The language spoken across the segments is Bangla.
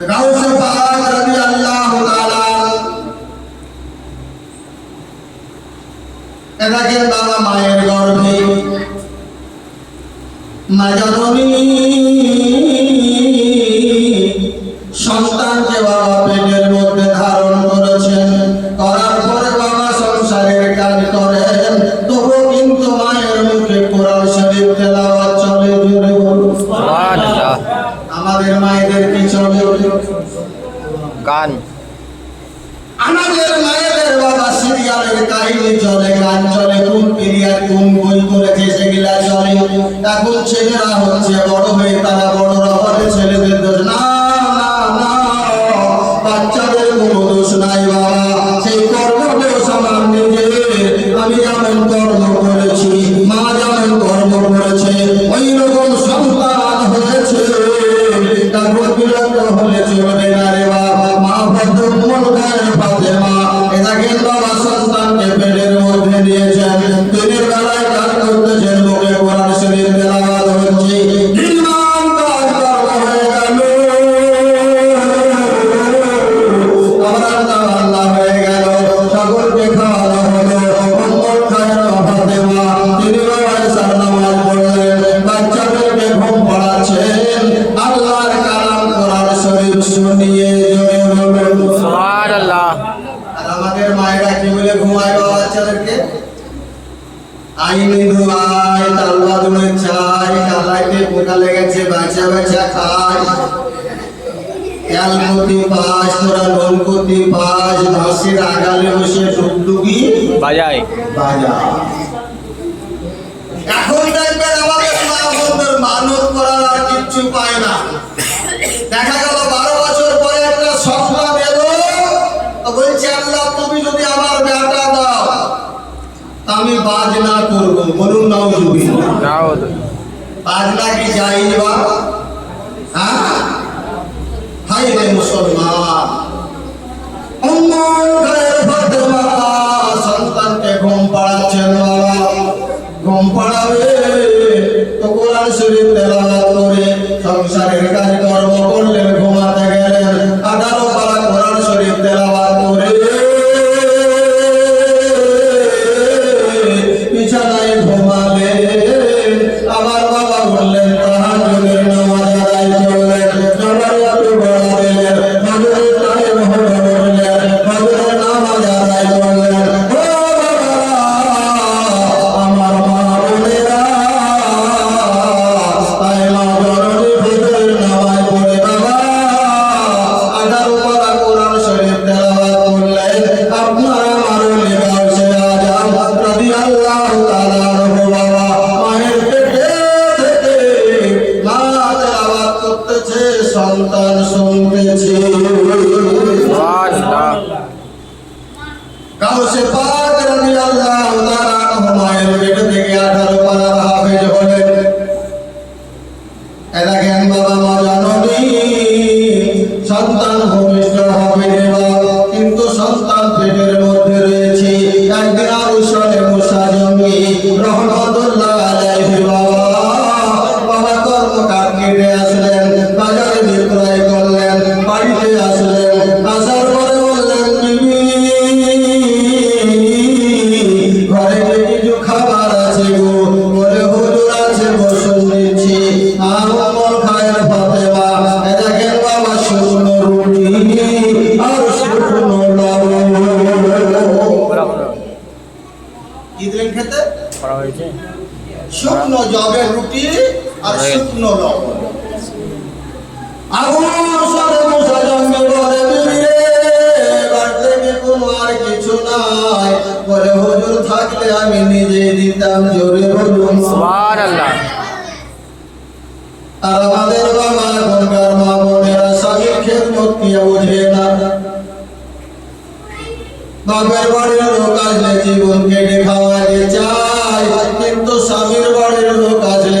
Now মায়েদের পিছনে গান আমাদের মায়েদের বাবা সিরিয়ালের কাহিনী চলে গান চলে কোন কোন বই করেছে সেগুলা চলে। এখন ছেলেরা হচ্ছে? বড় হয়ে তারা বড় রকমের ছেলেদের না বাচ্চা খায় কাল করতে পাস তোরা লোন করতে পাস বাঁশের আগালে বসে টুকটুকি বাজায়। বাজায়। এখন দেখবেন আমাদের মা বোনদের মানত করার আর কিচ্ছু পায় না। দেখা গেল বারো বছর পরে একটা স্বপ্ন এলো বলছে আল্লাহ তুমি যদি আমার বেটা দাও আমি বাজনা করব। বলুন নাও বাজনা কি যাই বা? হ্যাঁ? হাই ভাই মুসলমান। সন্তানকে ঘুম পাড়াচ্ছেন ঘুম পাড়াবে তো কোরআন শরীফ তেলাওয়াত করে সংসারের কাজ কাজকর্ম করলেন কিছু নাই বলে থাকলে আমি নিজে দিতাম জোরে বলুন। সুবহানাল্লাহ। আর আমাদের বাবা গঙ্গার মা বোনেরা স্বামীর খেদমত নিয়ে বোঝে না। বাপের বাড়ির লোক আসলে জীবন কেটে খাওয়াতে চায় কিন্তু স্বামীর বাড়ির লোক আসলে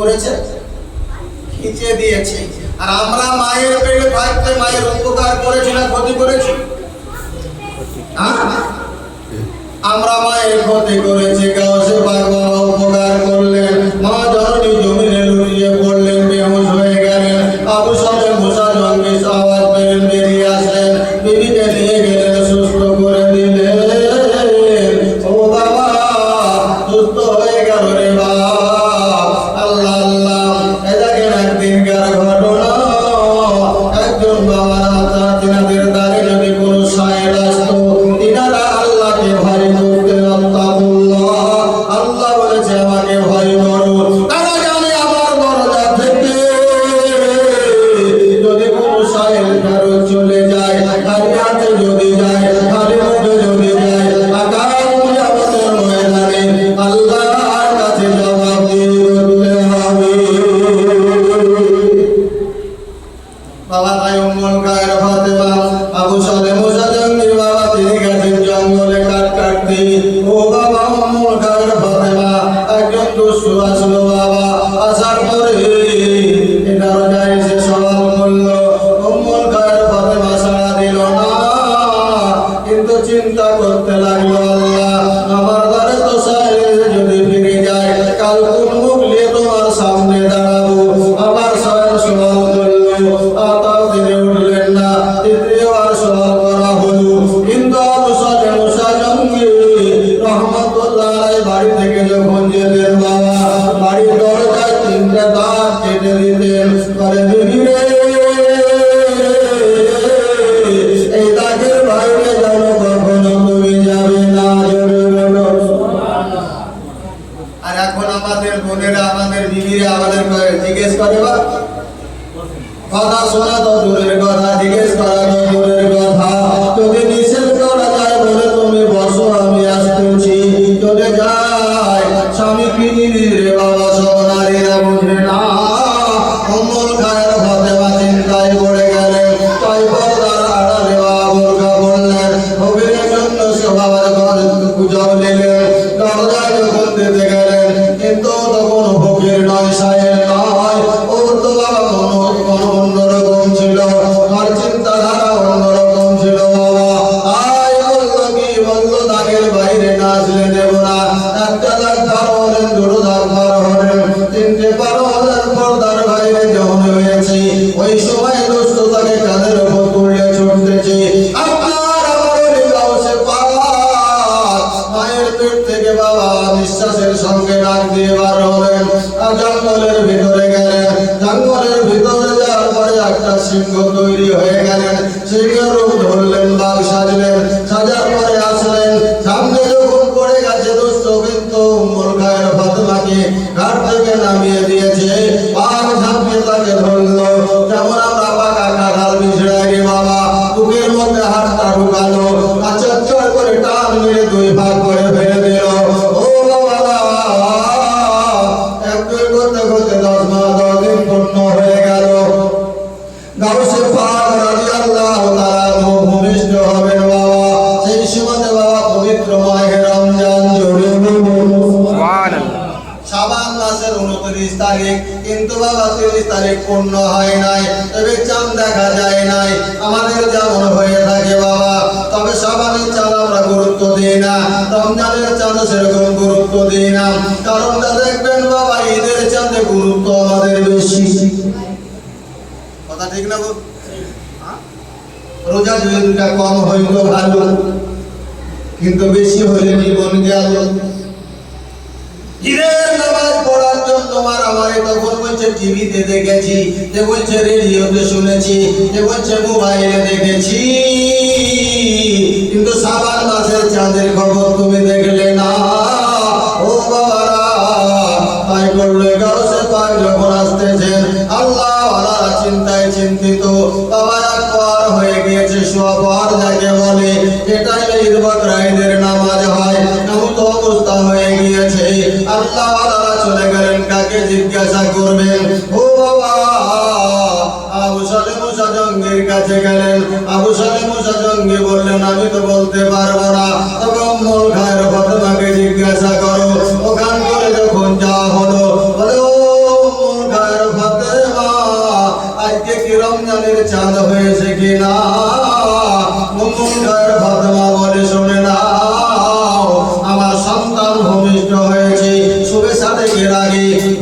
করেছে? খিচে দিয়েছে। আর আমরা মায়ের পেটে থাকতে মায়ের উপকার করেছি না ক্ষতি করেছি? হ্যাঁ? আমরা মায়ের ক্ষতি করেছি কারণ তারিখ কিন্তু বাবা চল্লিশ তারিখ পূর্ণ হয় নাই, তবে চাঁদ দেখা যায় নাই। আমাদের যেমন হয়ে থাকে বাবা, তবে সবারই চাঁদ আমরা গুরুত্ব দিই না। রমজানের চাঁদ সেরকম গুরুত্ব দিই না। কারণ দেখবেন বাবা, ঈদের চাঁদে গুরুত্ব আমাদের বেশি। কথা ঠিক না রোজা যদি কম হইল ভালো, কিন্তু বেশি হলে জীবন গেল ঈদের দেখেছি যে রেডিওতে শুনেছি যে মোবাইলে দেখেছি। কিন্তু সাবান মাসের চাঁদের খবর তুমি দেখলে না। আল্লাহ নামাজ হয়। এমন তো অবস্থা হয়ে গিয়েছে আল্লাহ চলে কাকে জিজ্ঞাসা করবে, ও বাবা, আবু সালে মুসা জঙ্গির কাছে গেলেন। আবু সালে মুসা জঙ্গি বললেন, আমি তো বলতে পারব না। তবে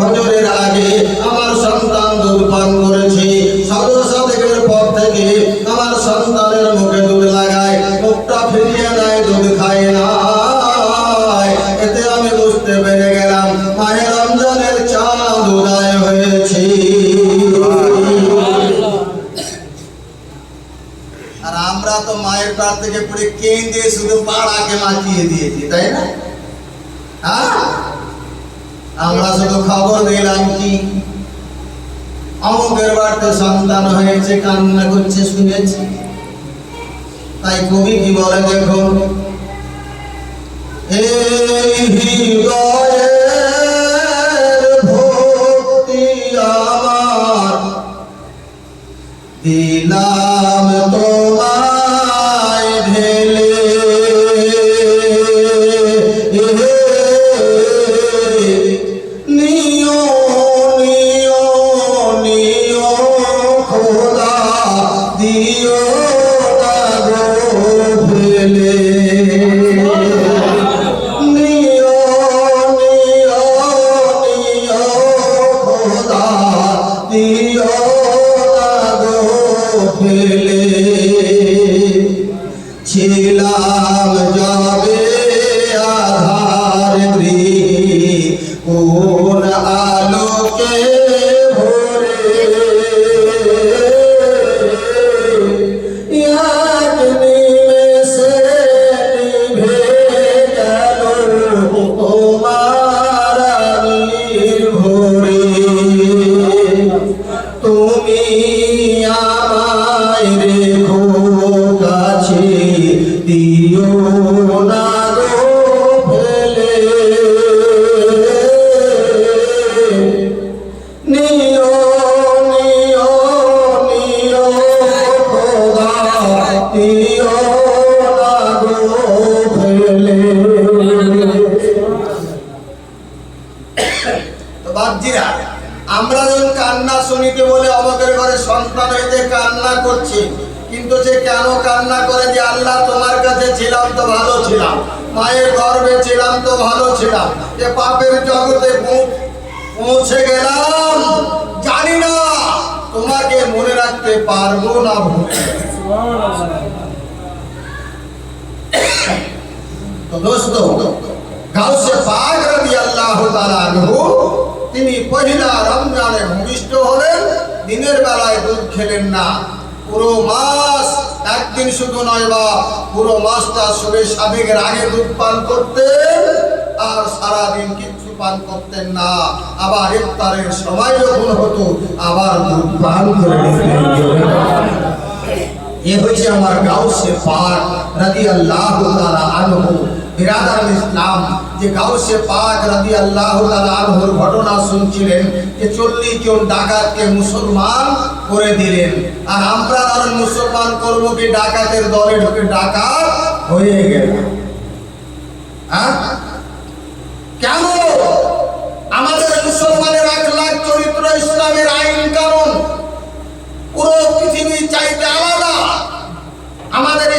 ফজরের আগে আমার সন্তান দুধ পান করেছে। সদর সাদেকের পর থেকে আমার সন্তানের মুখে দুধ লাগায়, মুখটা ফিরিয়ে নেয় দুধ খায় না। এতে পেরে আমরা তো মায়ের পার থেকে পড়ে কেঁদে শুধু পাড়াকে মাতিয়ে দিয়েছি, তাই না? হ্যাঁ? আমরা শুধু খবর দিলাম কি? অমুকের বাড়িতে সন্তান হয়েছে, কান্না করছে, শুনেছি। তাই কবি কি বলে হৃদয়ের ভক্তি আমার দিলাম। ছিলাম যাবে করছে। কিন্তু যে কেন কান্না করে যে আল্লাহ তোমার কাছে ছিলাম তো ভালো ছিলাম। মায়ের গর্ভে ছিলাম তো ভালো ছিলাম। যে পাপের জগতে পৌঁছে গেলাম। জানি না তোমাকে মনে রাখতে পারব না তিনি পহিলা রমজানে ভূমিষ্ঠ হলেন, দিনের বেলায় দুধ খেলেন না। পুরো মাস একদিন শুধু নয় বা পুরো মাসটা শুভে সাবেকের আগে দুধ পান করতেন, আর সারা দিন কিচ্ছু পান করতেন না। আবার ইফতারের সময় যখন হতো, আবার দুধ পান করে এ হচ্ছে আমার গাউসে পাক রাদিয়াল্লাহু তাআলা আনহু। বিরাদার ইসলাম, যে গাউসে পাক রাদিয়াল্লাহু তাআলা আনহুর ঘটনা শুনছিলেন, যে 40 জন মুসলমান করে দিলেন। আর আমরা মুসলমান করব ডাকাতের দলে ঢুকে ডাকাত হয়ে গেল। হ্যাঁ? কেন? আমাদের মুসলমানের এক লাখ চরিত্র ইসলামের আইন কানুন। পুরো পৃথিবীর চাইতে আলাদা। আমাদের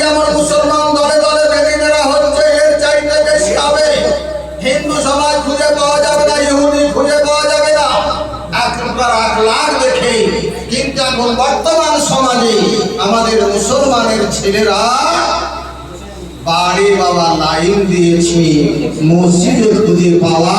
যেমন মুসলমান দলে দলে দেওয়া হচ্ছে, এর চাইতে বেশি হবে হিন্দু সমাজ খুঁজে পাওয়া যাবে না, ইহুদি খুঁজে পাওয়া যাবে না। একবার এক লাখ দেখে, কিন্তু এখন বর্তমান সমাজে আমাদের মুসলমানের ছেলেরা বাড়ি বাবা লাইন দিয়েছি মসজিদে খুঁজে পাওয়া